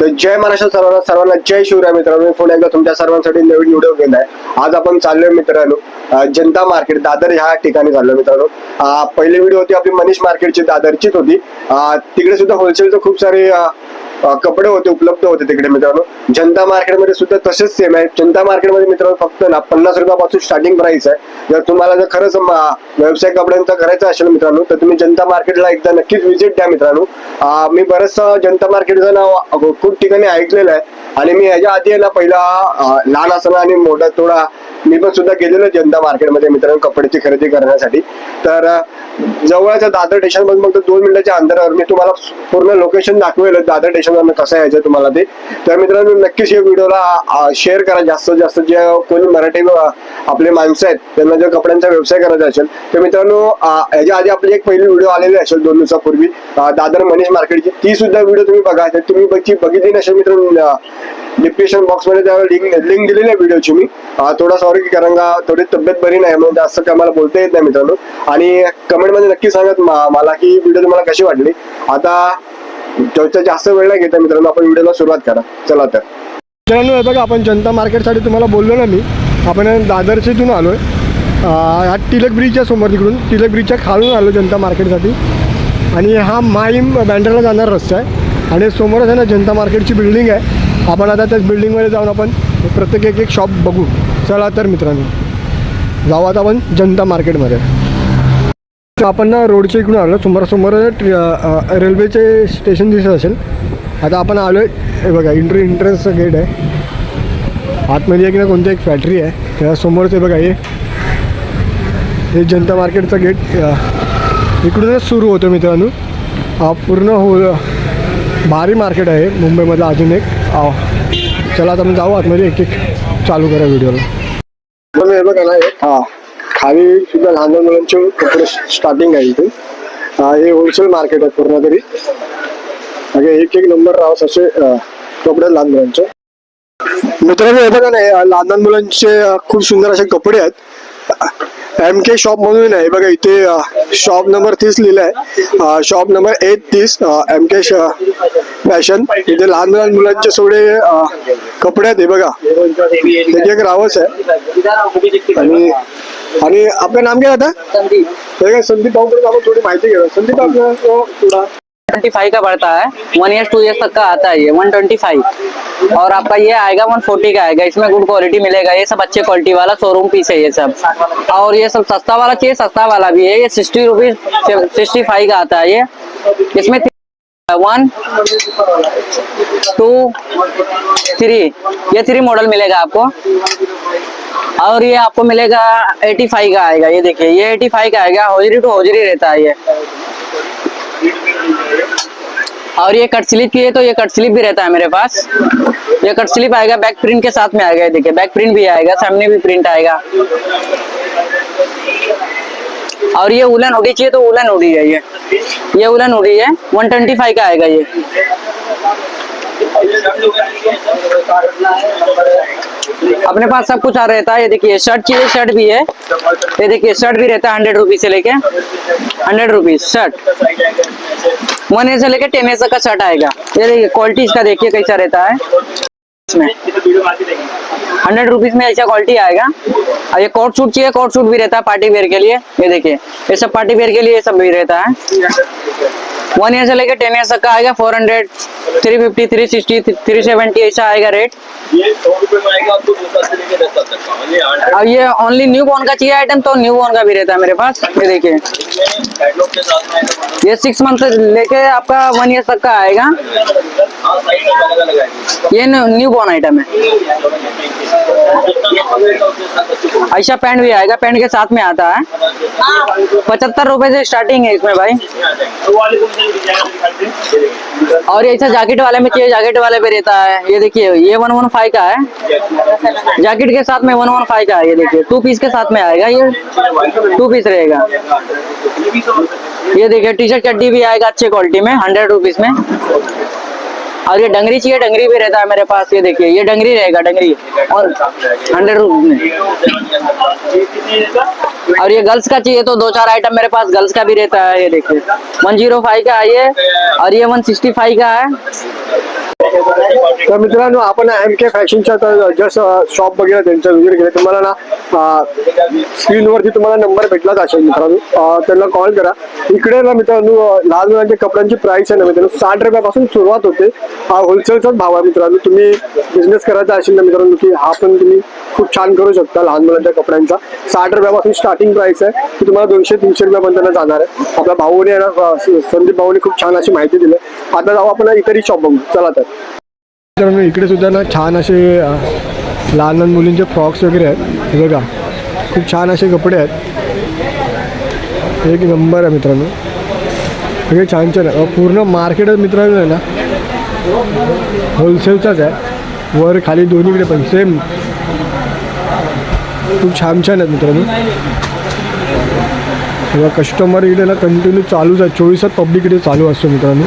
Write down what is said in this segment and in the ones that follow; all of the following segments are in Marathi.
तर जय महाराष्ट्र सर्वांना सर्वांना जय शिवराय मित्रांनो. मी पुन्हा एकदा तुमच्या सर्वांसाठी नवीन व्हिडिओ केला आहे. आज आपण चाललोय मित्रांनो जनता मार्केट दादर ह्या ठिकाणी चाललोय मित्रांनो. पहिली व्हिडिओ होती आपली मनीष मार्केटची दादरचीच होती. तिकडे सुद्धा होलसेलचं खूप सारे कपडे होते उपलब्ध होते तिकडे मित्रांनो. जनता मार्केटमध्ये सुद्धा तसेच सेम आहे जनता मार्केटमध्ये मित्रांनो फक्त ना पन्नास रुपयापासून स्टार्टिंग प्राइस आहे. जर तुम्हाला जर खरंच व्यवसाय कपड्यांचा करायचा असेल मित्रांनो तर तुम्ही जनता मार्केटला एकदा नक्कीच व्हिजिट द्या मित्रांनो. मी बरंच जनता मार्केटचं नाव खूप ठिकाणी ऐकलेलं आहे. आणि मी ह्याच्या आधी आहे ना पहिला लहान असताना आणि मोठा थोडा मी पण सुद्धा गेलेलो जनता मार्केटमध्ये मित्रांनो कपड्याची खरेदी करण्यासाठी. तर जवळच्या दादर स्टेशनमध्ये फक्त दोन मिनिटाच्या अंतरावर मी तुम्हाला पूर्ण लोकेशन दाखवेल. दादर स्टेशनवर कसं यायचं तुम्हाला ते. तर मित्रांनो नक्कीच या व्हिडिओला शेअर करा. जास्तीत जास्त जे कोणी मराठी आपले माणसं आहेत त्यांना जर कपड्यांचा व्यवसाय करायचा असेल तर मित्रांनो याच्या आधी आपली एक पहिली व्हिडिओ आलेली असेल दोन दिवसापूर्वी दादर मनीष मार्केटची. ती सुद्धा व्हिडिओ तुम्ही बघा. तर तुम्ही बघितली नसेल मित्रांनो डिस्क्रिप्शन बॉक्समध्ये त्यावर लिंक लिंक दिलेली आहे व्हिडिओची मी. थोडा सॉरी कारण का थोडी तब्येत बरी नाही म्हणून जास्त काय मला बोलता येत नाही मित्रांनो. आणि कमेंटमध्ये नक्की सांगत मला की व्हिडिओ तुम्हाला कशी वाटली? आता जास्त- जास्त वेळ नाही घेता मित्रांनो आपण व्हिडिओला सुरुवात करा. चला तर. मित्रांनो हे बघा आपण जनता मार्केटसाठी तुम्हाला बोललो ना मी. आपण दादरच्या इथून आलो आहे ह्या टिलक ब्रिजच्या समोर तिकडून टिलक ब्रिजच्या खालून आलो जनता मार्केटसाठी. आणि हा माईम बँड्राला जाणारा रस्ता आहे. आणि समोरच आहे ना जनता मार्केटची बिल्डिंग आहे. आपण आता त्याच बिल्डिंगमध्ये जाऊन आपण प्रत्येक एक एक शॉप बघू. चला तर मित्रांनो जाऊ आता आपण जनता मार्केटमध्ये. आपण ना रोडच्या इकडून आलो समोरासमोर रेल्वेचे स्टेशन दिसत असेल. आता आपण आलो आहे हे बघा इंट्री एंट्रन्सचं गेट आहे. आतमध्ये आहे की ना कोणती एक फॅक्टरी आहे. त्या समोरच आहे बघा हे हे जनता मार्केटचं गेट इकडूनच सुरू होतं मित्रांनो. पूर्ण हो भारी मार्केट आहे मुंबईमधलं अजून एक. चला आता आपण जाऊ आतमध्ये एक एक चालू करा व्हिडिओला पण हे बघा ना हे हा. खाली सुद्धा लहान लहान मुलांचे कपडे स्टार्टिंग आहे इथे. हा, हे होलसेल मार्केट आहे पूर्ण तरी. म्हणजे एक एक नंबर राहस असे अ, कपडे लहान मुलांचे. मित्रांनो हे बघा ना हे लहान लहान मुलांचे अ, खूप सुंदर असे कपडे आहेत. एम के शॉप म्हणून आहे. बघा इथे शॉप नंबर तीस लिहिलं आहे. शॉप नंबर एट तीस एम के फॅशन इथे लहान लहान मुलांचे अ, कपडे आहेत हे बघा. एक एक रावस आहे. आणि आणि आपलं नाम काय आता? संदीप. हे भाऊ आपण थोडी माहिती घेऊया. संदीप आपलं थोडा ट्वेंटी फाइव का पड़ता है। वन ईयर टू ईयर्स तक का आता है ये वन ट्वेंटी फाइव और आपका ये आएगा वन फोर्टी का आएगा। इसमें गुड क्वालिटी मिलेगा। ये सब अच्छे क्वालिटी वाला शोरूम पीस है ये सब। और ये सब सस्ता वाला चाहिए, सस्ता वाला भी है। ये सिक्सटी रुपीज़ सिक्सटी फाइव का आता है ये। इसमें वन टू थ्री ये थ्री मॉडल मिलेगा आपको। और ये आपको मिलेगा 85 का आएगा। ये देखिए, ये 85 का आएगा। होजरी टू होजरी रहता है ये। और ये कट स्लिप की है तो ये कट स्लिप भी रहता है मेरे पास। ये कट स्लिप आएगा बैक प्रिंट के साथ में आएगा देखिए बैक प्रिंट भी आएगा, सामने भी प्रिंट आएगा। और ये उलन हुडी चाहिए तो उलन हुडी है ये। ये उलन हुडी है 125 का आएगा ये। अपने पास सब कुछ आ रहता है, ये देखिए शर्ट चाहिए शर्ट भी है। ये देखिए शर्ट भी रहता है हंड्रेड रुपीज़ से लेके hundred rupees shirt one age से लेके टेन एज तक का शर्ट आएगा। ये देखिए क्वालिटी इसका देखिए कैसा रहता है। हंड्रेड रुपीज़ में ऐसा क्वालिटी आएगा। और ये कोट सूट चाहिए कोट सूट भी रहता है पार्टी वेयर के लिए। ये देखिए, ये सब पार्टी वेयर के लिए सब भी रहता है। वन ईयर से लेके टेन ईयर तक का आएगा four hundred three fifty three sixty three seventy ऐसा आएगा रेट ये और ये ओनली न्यू बॉर्न का चाहिए आइटम तो न्यू बॉर्न का भी रहता है मेरे पास। ये देखिए। ये सिक्स मंथ लेके आपका वन ईयर तक का आएगी। ये न्यू बॉर्न आइटम है? ऐसा पैंट भी आएगा पैंट के साथ में आता है। पचहत्तर रुपए से स्टार्टिंग है इसमें भाई। कौन और ये ऐसा जैकेट वाले में चाहिए जैकेट वाले पे रहता है। ये देखिए, ये वन वन फाइव का है। जैकेट के साथ में वन वन फाइव का है, ये देखिए। टू पीस के साथ में आएगा ये। टू पीस रहेगा। ये देखिए टी शर्ट चड्डी भी आएगा अच्छे क्वालिटी में हंड्रेड रुपीज़ में। और ये डंगरी चाहिए, डंगरी भी रहता है मेरे पास, ये देखिए, ये डंगरी रहेगा, डंगरी। और हंड्रेड रुपीज़ और ये गर्ल्स का चाहिए तो दो चार आइटम मेरे पास गर्ल्स का भी रहता है, ये देखिए। वन ज़ीरो फाइव का है ये, और ये वन सिक्सटी फाइव का है। तर मित्रांनो आपण एम के फॅशनच्या जस्ट शॉप वगैरे त्यांच्या विजिट केलं तुम्हाला ना स्क्रीनवरती तुम्हाला नंबर भेटलाच असेल मित्रांनो. त्यांना कॉल करा. इकडे ना मित्रांनो लाल लहान मुलांच्या कपड्यांची प्राइस आहे ना मित्रांनो साठ रुपयापासून सुरुवात होते. हा होलसेलचाच भाव आहे मित्रांनो. तुम्ही बिझनेस करायचा असेल ना मित्रांनो की हा पण तुम्ही खूप छान करू शकता लहान मुलांच्या कपड्यांचा. साठ रुपयापासून स्टार्टिंग प्राइस आहे. की तुम्हाला दोनशे तीनशे रुपयापर्यंत जाणार आहे. आपल्या भाऊने आहे ना संदीप भाऊने खूप छान अशी माहिती दिली. आता जाऊ आपण इतरही शॉप बघू. चला तर. मित्रांनो इकडे सुद्धा ना छान असे लहान लहान मुलींचे फ्रॉक्स वगैरे आहेत. हे बघा खूप छान असे कपडे आहेत. एक नंबर आहे मित्रांनो. सगळे छान छान आहे. पूर्ण मार्केटच मित्रांनो आहे ना होलसेलचाच आहे. वर खाली दोन्हीकडे पण सेम खूप छान छान आहेत मित्रांनो. किंवा कस्टमर इकडे ना कंटिन्यू चालूच आहे. चोवीस पब्लिक इकडे चालू असतो मित्रांनो.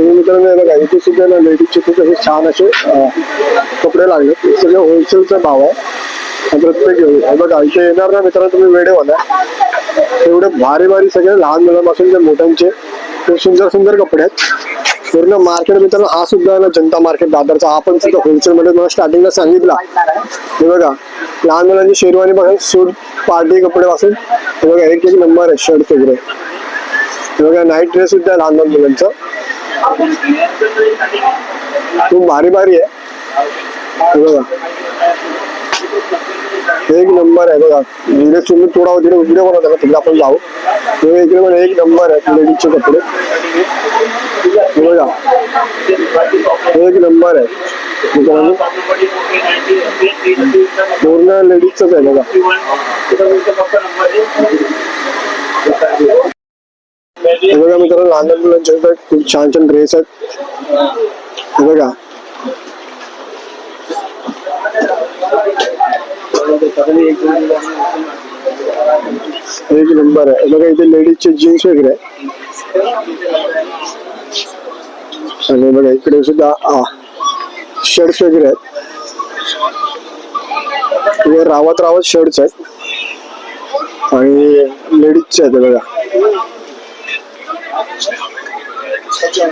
तुम्ही मित्रांनो हे बघा इथे सुद्धा ना लेडीजचे खूप असे छान असे कपडे लागले सगळे होलसेलचा भाव आहे. प्रत्येक घेऊ बघा इथे येणार ना मित्रांनो तुम्ही वेडे होणार एवढे भारी भारी सगळे लहान मुलांपासून ते मोठ्यांचे ते सुंदर सुंदर कपडे आहेत. पूर्ण मार्केट मित्रांनो हा सुद्धा ना जनता मार्केट दादरचा आपण सुद्धा होलसेल मध्ये. मला स्टार्टिंगला सांगितला. हे बघा लहान मुलांची शेरवानी पासून सूट पार्टी कपडे पासून हे बघा एक एक नंबर आहे शर्ट वगैरे. हे बघा नाईट ड्रेस सुद्धा लहान लहान मुलांचा. खूप भारी भारी आहे. बघा. एक नंबर आहे बघा. जिकडे तुम्ही थोडा तिकडे व्हिडिओ बनवता का तिकडे आपण जाऊ. हे इकडे पण एक नंबर आहे लेडीजचे कपडे. बघा. एक नंबर आहे. पूर्ण लेडीजच आहे बघा. हे बघा मित्रांनो लहान लहान मुलांचे सुद्धा खूप छान छान ड्रेस आहेत. हे बघा. एक नंबर आहे. बघा इथे लेडीजचे जीन्स वगैरे आणि बघा इकडे सुद्धा शर्ट्स वगैरे आहेत. रावत रावत शर्ट्स आहेत. आणि लेडीजचे आहेत बघा. हे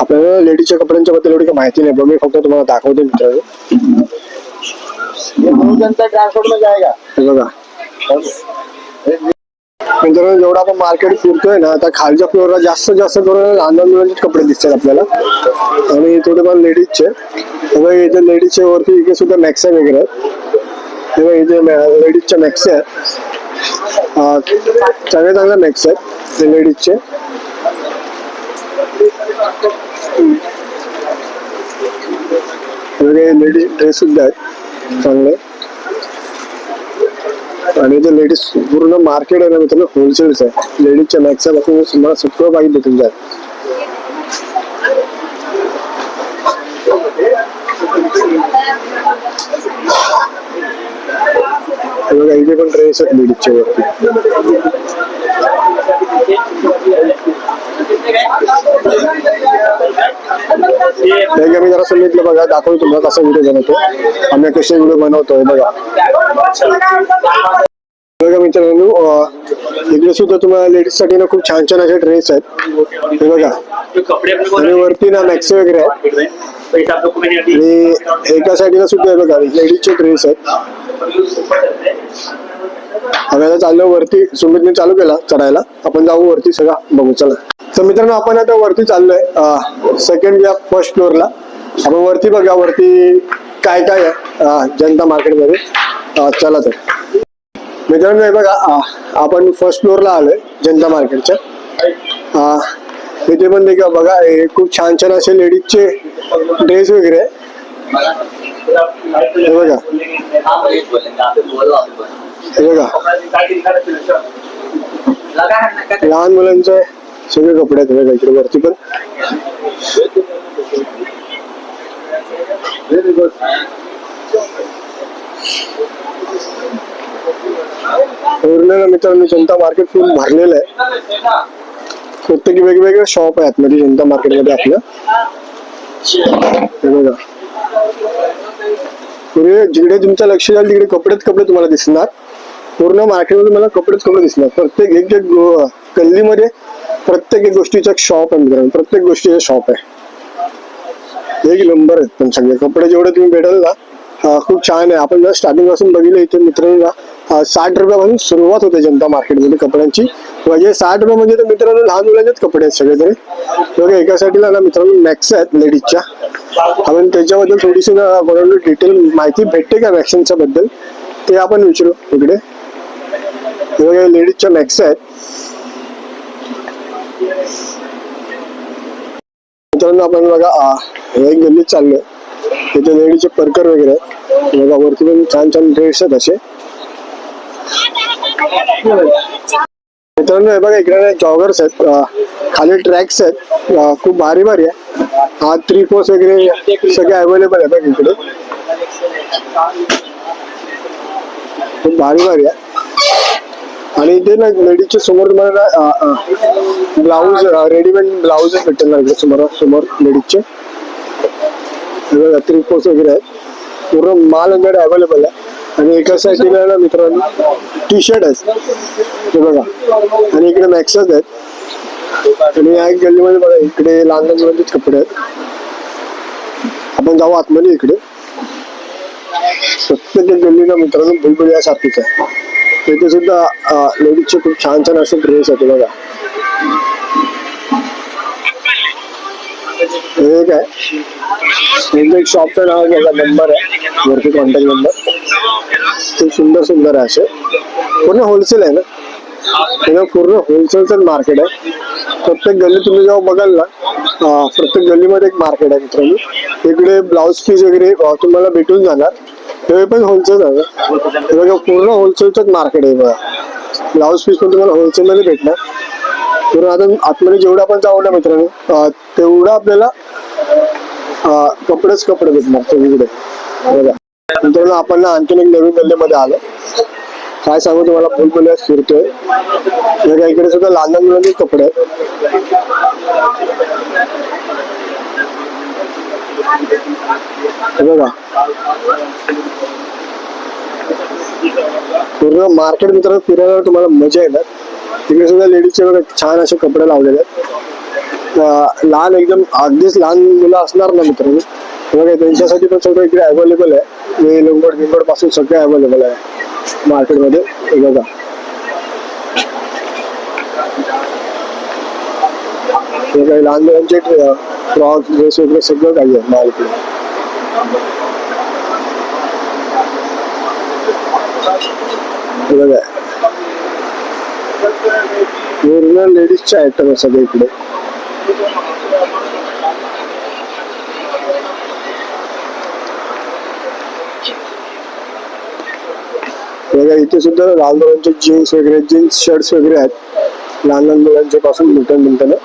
आपल्याला लेडीजच्या कपड्यांच्या बद्दल एवढी काही माहिती नाही. पण मी फक्त तुम्हाला दाखवते मित्रांनो. हे बघा. मित्रांनो जेवढा आपण मार्केट फिरतोय ना आता खालच्या फ्लोअरला जास्त जास्त करून लहान लहान मुलांचे कपडे दिसतात आपल्याला. आणि थोडेफार लेडीजचे हे बघा इथे लेडीजच्या वरती इथे सुद्धा मॅक्सा वगैरे. आहेत हे बघा इथे लेडीजच्या मॅक्स आहेत चांगले चांगले मॅक्स आहेत ते लेडीजचे वेगळे लेडीज ड्रेस सुद्धा आहेत चांगले आणि ते लेडीज पूर्ण मार्केट आहे ना मित्रांनो होलसेलच आहे लेडीजच्या मॅक्सच्या पासून तुम्हाला सगळं काही भेटून जाईल बघा इथे पण ड्रेस आहेत लेडीजच्या वरती. मी जरा सांगितलं बघा दाखवतो तुम्हाला कसा व्हिडिओ बनवतो. आम्ही कसे व्हिडिओ बनवतोय बघा. बघा मित्रांनो इकडे सुद्धा तुम्हाला लेडीजसाठी ना खूप छान छान असे ड्रेस आहेत. हे बघा. आणि वरती ना मॅक्सी वगैरे आहेत. आणि एका साईडला सुद्धा आहे बघा लेडीजचे ड्रेस आहेत. आम्ही आता चाललो वरती सुमितने चालू केला चढायला. आपण जाऊ वरती सगळा बघू चला. तर मित्रांनो आपण आता वरती चाललोय सेकंड या फर्स्ट फ्लोअरला आपण वरती बघा वरती काय काय आहे? जनता मार्केटमध्ये चला तर. मित्रांनो हे बघा आपण फर्स्ट फ्लोअरला आलोय जनता मार्केटच्या तिथे पण देखील बघा खूप छान छान असे लेडीजचे ड्रेस वगैरे? हे बघा. हे बघा. लहान मुलांचे सगळे कपडे आहेत. बघा इकडे वरती पण. पूर्ण ना मित्रांनो जनता मार्केट फुल भरलेलं आहे. प्रत्येक वेगवेगळे शॉप आहेत. म्हणजे मध्ये जनता मार्केटमध्ये आपलं. बघा. जिकडे तुमचं लक्ष जाईल तिकडे कपडेच कपडे तुम्हाला दिसणार. पूर्ण मार्केटमध्ये मला कपडेच कपडे दिसणार. प्रत्येक एक एक गल्लीमध्ये प्रत्येक एक गोष्टीचा शॉप आहे मित्रांनो. प्रत्येक गोष्टीचा शॉप आहे. एक नंबर आहेत पण सगळे. कपडे जेवढे तुम्ही भेटाल ना खूप छान आहे. आपण जर स्टार्टिंगपासून बघितलं इथे मित्रांना साठ रुपयापासून सुरुवात होते जनता मार्केटमध्ये कपड्यांची. म्हणजे साठ रुपये म्हणजे तर मित्रांनो लहान मुलांचे कपडे आहेत सगळे तरी बघा एका साईडला ना मित्रांनो मॅक्स आहेत लेडीजच्या आपण त्याच्याबद्दल थोडीशी ना बरोबर डिटेल माहिती भेटते का वॅक्सिनच्या बद्दल? ते आपण विचारू इकडे. बघा लेडीजच्या मॅक्स आहेत. मित्रांनो आपण बघा हे एक गल्लीत चाललोय. तिथे लेडीजचे परकर वगैरे आहेत. बघा वरती पण छान छान ड्रेस आहेत असे. मित्रांनो हे बघा इकडे जॉगर्स आहेत. खाली ट्रॅक्स आहेत. खूप भारी भारी आहे. हा थ्री फोर्स वगैरे सगळे अवेलेबल आहे बघ इकडे. खूप भारी भारी आहे. आणि इथे ना लेडीजच्या समोर तुम्हाला ब्लाऊज रेडीमेड ब्लाऊज भेटेल ना इकडे समोर समोर लेडीजचे थ्री फोर्स वगैरे आहेत. पूर्ण माल आमच्याकडे अवेलेबल आहे. आणि एका साईडला ना मित्रांनो टी शर्ट आहेत हे बघा. आणि इकडे मॅक्सच आहेत. आणि या एक गल्लीमध्ये बघा इकडे लहान लहान मुलांचेच कपडे आहेत. आपण जाऊ आतमध्ये इकडे. प्रत्येक गल्ली गल्लीला मित्रांनो भुलभुल यासारखीच आहे. इथे सुद्धा लेडीजचे खूप छान छान असे ड्रेस आहेत बघा. हे एक आहे. एक शॉपचं नाव आहे त्याचा नंबर आहे. वरती कॉन्टॅक्ट नंबर खूप सुंदर सुंदर आहे असे. पूर्ण होलसेल आहे ना? त्याचं पूर्ण होलसेलचं मार्केट आहे. प्रत्येक गल्ली तुम्ही जेव्हा बघाल ना प्रत्येक गल्लीमध्ये एक मार्केट आहे मित्रांनो. इकडे ब्लाऊज पीस वगैरे तुम्हाला भेटून जाणार. हे पण होलसेल आहे. बघा पूर्ण होलसेलचंच मार्केट आहे बघा. ब्लाऊज पीस पण तुम्हाला होलसेलमध्ये भेटणार. पूर्ण आता आतमध्ये जेवढं आपण जाऊ ना मित्रांनो तेवढं आपल्याला हा कपडेच कपडे भेटणार सगळीकडे बघा. मित्रांनो आपण ना आणखीन एक नवीन गल्लीमध्ये आलो. काय सांगू तुम्हाला फुलफुल्या फिरतोय. बघा इकडे सुद्धा लहान लहान मुलांचे कपडे आहेत. बघा. पूर्ण मार्केट मित्रांनो फिरायला तुम्हाला मजा येणार. तिकडे सुद्धा लेडीजचे बघा छान असे कपडे लावलेले आहेत. लहान एकदम अगदीच लहान मुलं असणार ना मित्रांनो. बघा त्यांच्यासाठी पण सगळं इकडे अवेलेबल आहे. वेल लोंगड बिंगडपासून सगळे अवेलेबल आहे मार्केटमध्ये. बघा. काही लहान मुलांचे फ्रॉक ड्रेस वगैरे सगळं काही आहे मार्केट बघा. पूर्ण आयटम आहे सगळे इकडे. बघा इथे सुद्धा लहान मुलांचे जीन्स वगैरे जीन्स शर्ट्स वगैरे आहेत. लहान लहान मुलांच्या पासून मोठ्या मोठ्यानं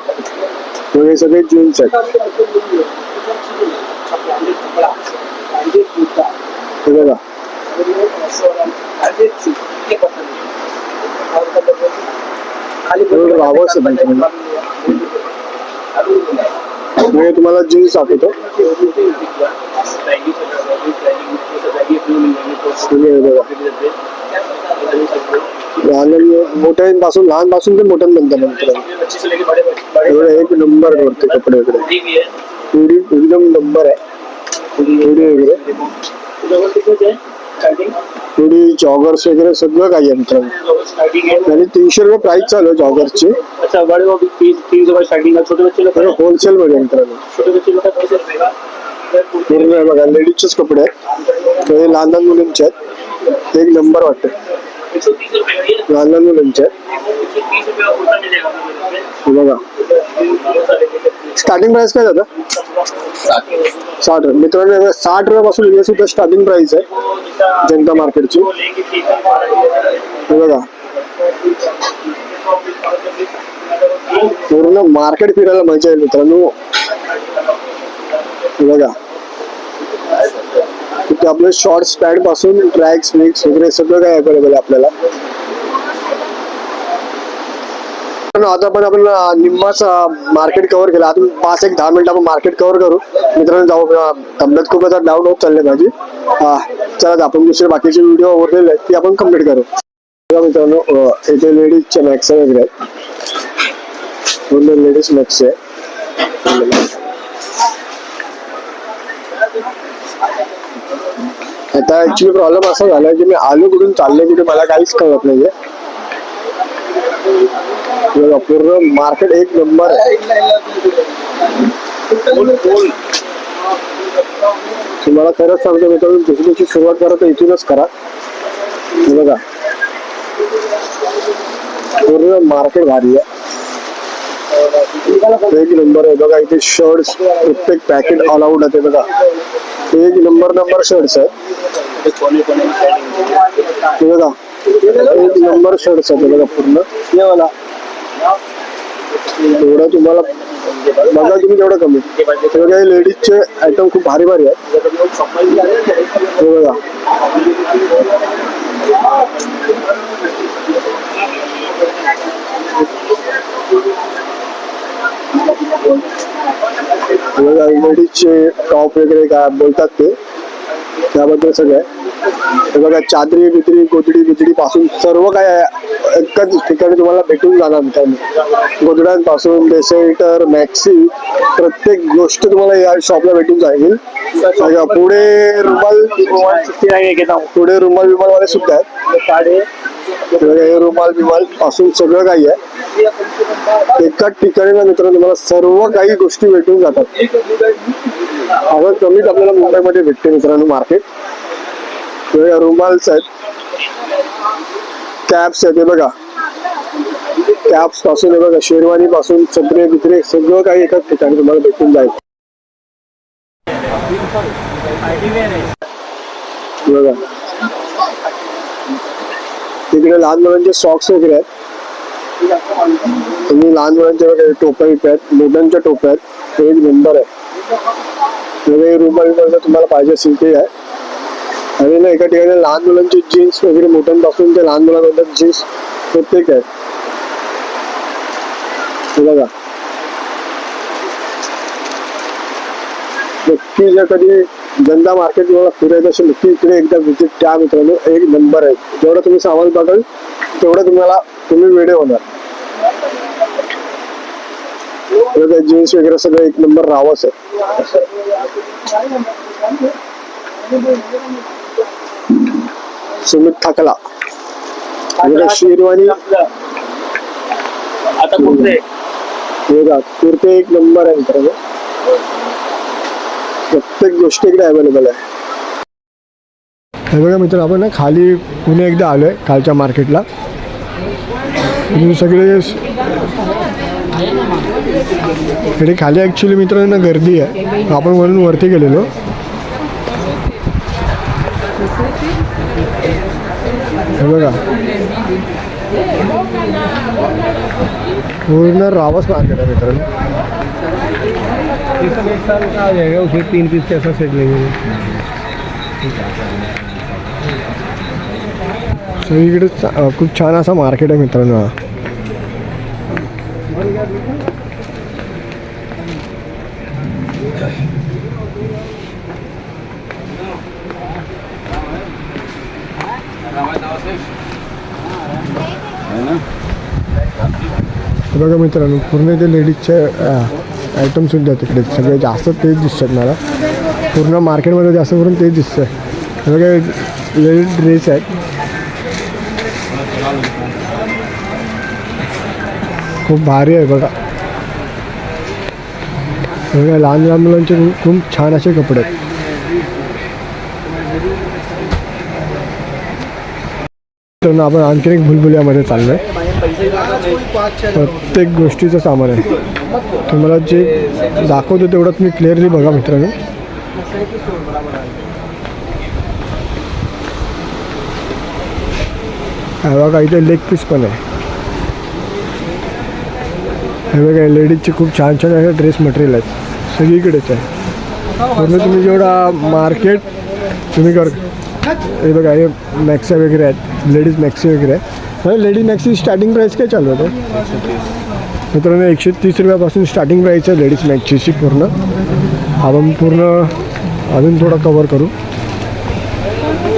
वगैरे सगळे जीन्स आहेत. बघा. एवढं रावस आहे मी तुम्हाला जीन्स दाखवतो. हे लहानपासून लहान मोठ्यांपासून ते मोठ्यांपर्यंत एवढं एक नंबर करते कपडे वगैरे. एवढी एकदम नंबर आहे. एवढी वगैरे थोडी जॉगर्स वगैरे सगळं काही मित्रांनो. आणि तीनशे रुपये प्राइस चालू आहे जॉगर्सची अच्छा बड़े वो भी तीन तीन सौ का स्टार्टिंग है छोटे बच्चे लोग तर होलसेल मध्ये छोटे बच्चे लोग का का? पूर्ण आहे बघा लेडीजचेच कपडे आहेत. हे लहान लहान मुलींचे आहेत. एक नंबर वाटतं. एक सौ लहान बघा. स्टार्टिंग प्राइस काय दादा? साठ. रुपये मित्रांनो साठ रुपयापासून हे सुद्धा स्टार्टिंग प्राइस आहे. जनता मार्केटची. बघा. पूर्ण मार्केट फिरायला मजा येईल मित्रांनो. बघा. तिथे आपलं शॉर्ट्स पॅन्टपासून ट्रॅक्स मिक्स वगैरे सगळं काही अवेलेबल आहे आपल्याला. पण आता पण आपण निम्माच मार्केट कव्हर केलं. अजून पाच एक दहा मिनिटं आपण मार्केट कव्हर करू. मित्रांनो जाऊ तब्येत खूप आता डाऊन होत चालले माझी. चला आपण दुसरे बाकीचे व्हिडिओ उरलेले आहेत आपण कंप्लीट करू. मित्रांनो इथे लेडीजचे मॅक्स वगैरे. आहेत लेडीज मॅक्स आहे. आता ऍक्च्युली प्रॉब्लेम असा झाला की मी आलो कुठून चाललो कुठे मला काहीच कळत नाहीये. बघा, पूर्ण मार्केट एक नंबर आहे तुम्हाला खरंच सांगतो मित्रांनो बिझनेसची सुरुवात करा तर इथूनच करा. बघा. पूर्ण मार्केट भारी आहे. एक नंबर आहे बघा इथे शर्ट प्रत्येक पॅकेट अलाउड आहे बघा. एक नंबर नंबर शर्ट्स आहे बघा एक नंबर शर्ट्स आहे बघा पूर्ण. एवढं तुम्हाला बघा तुम्ही तेवढं कमी. बघा हे लेडीजचे आयटम खूप भारी भारी आहेत. हे बघा. बघा लेडीजचे टॉप वगैरे काय बोलतात ते त्याबद्दल सगळं आहे. बघा चादरी बिदरी गोदडी बिदडी पासून सर्व काय एकाच ठिकाणी तुम्हाला भेटून जाणार मित्रांनो. गोदड्यांपासून बेसेटर मॅक्सी प्रत्येक गोष्ट तुम्हाला या शॉपला भेटून जाईल. पुढे रुमाल पुढे रुमाल बिमाल वाले सुद्धा आहेत. हे रुमाल बिमाल पासून सगळं काही आहे. एकाच ठिकाणी ना मित्रांनो तुम्हाला सर्व काही गोष्टी भेटून जातात. अगं कमीच आपल्याला मुंबईमध्ये भेटते मित्रांनो मार्केट. रुमाल्स आहेत. कॅप्स आहेत हे बघा. कॅप्सपासून हे बघा शेरवानी पासून चपरे बित्रे सगळं काही एकाच ठिकाणी तुम्हाला भेटून जाईल. बघा. तिकडे लहान मुलांचे सॉक्स वगैरे आहेत. तुम्ही लहान मुलांचे वगैरे टोप्या आहेत. मोठ्यांच्या टोप्या आहेत. हे एक नंबर आहे. वेगळे रुमाल बिमाल जर तुम्हाला पाहिजे असेल ते आहे. आणि ना एका ठिकाणी लहान मुलांचे जीन्स वगैरे मोठ्यांपासून ते लहान मुलांपर्यंत जीन्स प्रत्येक आहे बघा. नक्की जर कधी जनता मार्केट तुम्हाला फिरायचं असेल नक्की इकडे एकदा व्हिजिट द्या मित्रांनो. एक नंबर आहे. जेवढं तुम्ही सामान बघाल तेवढं तुम्हाला तुम्ही वेडे होणार. जीन्स वगैरे सगळं एक नंबर रावस आहे. सुमित ठाकला शेरवानी आता कुर्ते एक नंबर आहे मित्रांनो. प्रत्येक गोष्ट इकडे अवेलेबल आहे. हे बघा मित्र आपण ना खाली पुणे एकदा आलोय खालच्या मार्केटला. सगळे इकडे खाली ॲक्च्युली मित्रांनो गर्दी आहे. आपण म्हणून वरती गेलेलो. हे बघा. पूर्ण रावस मार्केट आहे मित्रांनो. इसमें एक साल का आ जाएगा उसमें तीन पीस कैसा सेट लेंगे सगळीकडे चा- खूप छान असा मार्केट आहे मित्रांनो हा. हे बघा मित्रांनो पूर्ण ते लेडीजच्या आयटम सुद्धा तिकडे. सगळे जास्त तेच दिसतात मला. पूर्ण मार्केटमध्ये जास्त करून तेच दिसतं आहे सगळे लेडीज ड्रेस आहेत. खूप भारी आहे बघा. सगळ्या लहान लहान मुलांचे खूप- खूप छान असे कपडे आहेत. मित्रांनो, आपण आणखीन एक भुलभुल्यामध्ये आहे प्रत्येक गोष्टीचं सामान आहे. तुम्हाला जे दाखवतो तेवढं तुम्ही क्लिअरली बघा मित्रांनो. हे बघा इथे लेग पीस पण आहे. हे बघा लेडीजचे खूप छान छान असे ड्रेस मटेरियल आहेत. सगळीकडेच आहे. पूर्ण तुम्ही जेवढा मार्केट तुम्ही कर हे बघा हे मॅक्सी वगैरे आहेत. लेडीज मॅक्सी वगैरे आहे लेडीज मॅक्सची स्टार्टिंग प्राईस काय चालू आहे मित्रांनो एकशे तीस रुपयापासून स्टार्टिंग प्राईस आहे लेडीज मॅक्सीची पूर्ण. आपण पूर्ण अजून थोडा कवर करू.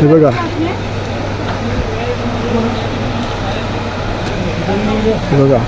हे बघा. बघा.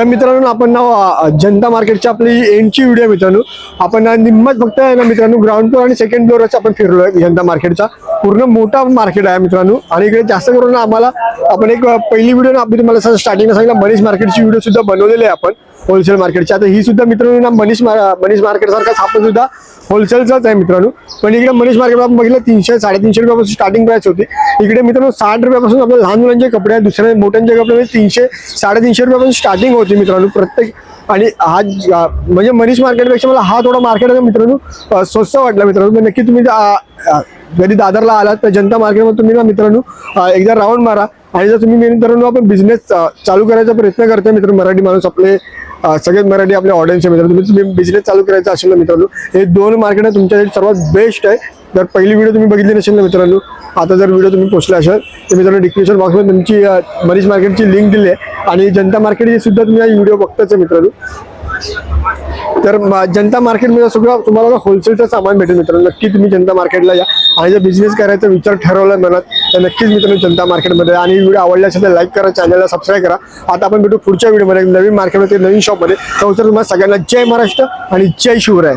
तर मित्रांनो आपण ना जनता मार्केटची आपली एंडची व्हिडिओ आहे मित्रांनो. आपण निम्मच फक्त आहे ना मित्रांनो ग्राउंड फ्लोअर आणि सेकंड फ्लोअरच आपण फिरलो आहे जनता मार्केटचा. पूर्ण मोठा मार्केट आहे मित्रांनो. आणि इकडे जास्त करून आम्हाला आपण एक पहिली व्हिडिओ ना आपली तुम्हाला स्टार्टिंगला सांगितलं मनीष मार्केटची व्हिडिओ सुद्धा बनवलेली आहे आपण. होलसेल मार्केटची आता ही सुद्धा मित्रांनो ना मनीष मा- मनीष मार्केट सारखाच आपण सुद्धा होलसेलचाच आहे मित्रांनो. पण इकडे मनीष मार्केट आपण बघितलं तीनशे साडेतीनशे रुपयापासून स्टार्टिंग प्राइस होती. इकडे मित्रांनो साठ रुपयापासून आपल्या लहान मुलांचे कपडे आहेत दुसऱ्या मोठ्यांचे कपडे म्हणजे तीनशे साडेतीनशे रुपयापासून स्टार्टिंग होती मित्रांनो प्रत्येक. आणि हा म्हणजे मनीष मार्केटपेक्षा मला हा थोडा मार्केट आहे मित्रांनो स्वस्त वाटला मित्रांनो. नक्की तुम्ही कधी जरी दादरला आलात तर जनता मार्केटमध्ये तुम्ही ना मित्रांनो एकदा राऊंड मारा. आणि जर तुम्ही मित्रांनो आपण बिझनेस चालू करायचा प्रयत्न करतोय मित्र मराठी माणूस आपले सगळेच मराठी आपल्या ऑडियन्स मित्र मित्रांनो. तुम्ही तुम्ही बिझनेस चालू करायचा असेल ना मित्रांनो हे दोन मार्केट तुमच्यासाठी सर्वात बेस्ट आहे. जर पहिली व्हिडिओ तुम्ही बघितली नसेल ना मित्रांनो आता जर व्हिडिओ तुम्ही पोचला असाल तर मित्रांनो डिस्क्रिप्शन बॉक्समध्ये तुमची मरीज मनीष मार्केटची लिंक दिली आहे. आणि जनता मार्केट सुद्धा तुम्ही हा व्हिडिओ बघताच आहे मित्रांनो. तर जनता मार्केटमध्ये सगळं तुम्हाला होलसेलचं सामान भेटेल मित्रांनो. नक्की तुम्ही जनता मार्केटला या. आणि जर बिझनेस करायचा विचार ठरवला मनात तर नक्कीच मित्रांनो जनता मार्केटमध्ये आणि व्हिडिओ आवडला असेल तर लाईक करा चॅनलला सबस्क्राईब करा. आता आपण भेटू पुढच्या व्हिडिओमध्ये नवीन मार्केटमध्ये नवीन शॉपमध्ये तर तुम्हाला सगळ्यांना जय महाराष्ट्र आणि जय शिवराय.